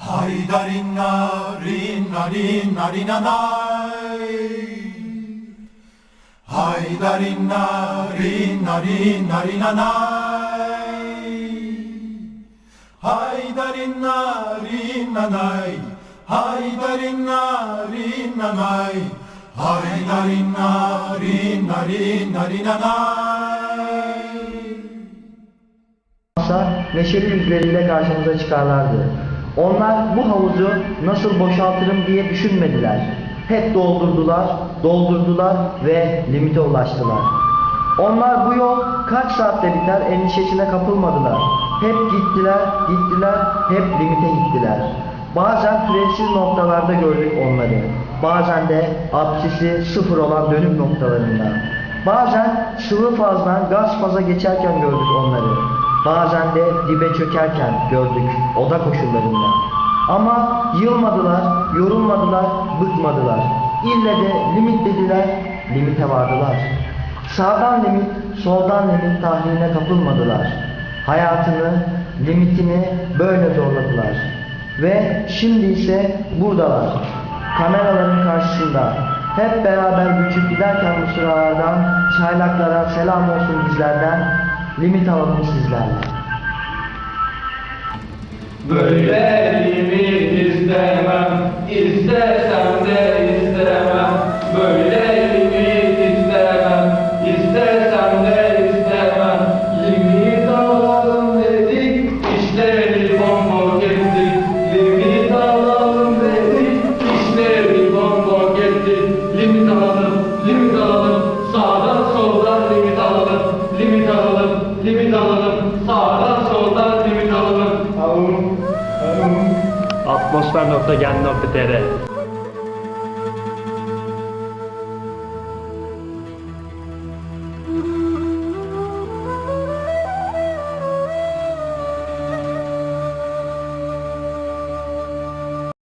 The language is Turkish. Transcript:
Haydarina rina rina rina nay Haydarina rina rina rina nay Haydarina rina nay Haydarina rina nay Haydarina rina rina rina nay neşeli yüzleriyle karşımıza çıkarlardı. Onlar bu havuzu nasıl boşaltırım diye düşünmediler. Hep doldurdular, doldurdular ve limite ulaştılar. Onlar bu yol kaç saatte biter endişesine kapılmadılar. Hep gittiler, gittiler, hep limite gittiler. Bazen türevsiz noktalarda gördük onları. Bazen de apsisi sıfır olan dönüm noktalarında. Bazen sıvı fazdan gaz faza geçerken gördük onları. Bazen de dibe çökerken gördük oda koşullarında. Ama yılmadılar, yorulmadılar, bıkmadılar. İlle de limit dediler, limite vardılar. Sağdan limit, soldan limit tahmiline kapılmadılar. Hayatını, limitini böyle zorladılar. Ve şimdi ise buradalar. Kameraların karşısında. Hep beraber göçüp giderken bu sıralardan çaylaklara selam olsun bizlerden. Limit alalım sizlerle. Böyle limit istemem, istesem de istemem. Limit alalım, sağdan soldan limit alalım. Atmosfer.gen.tr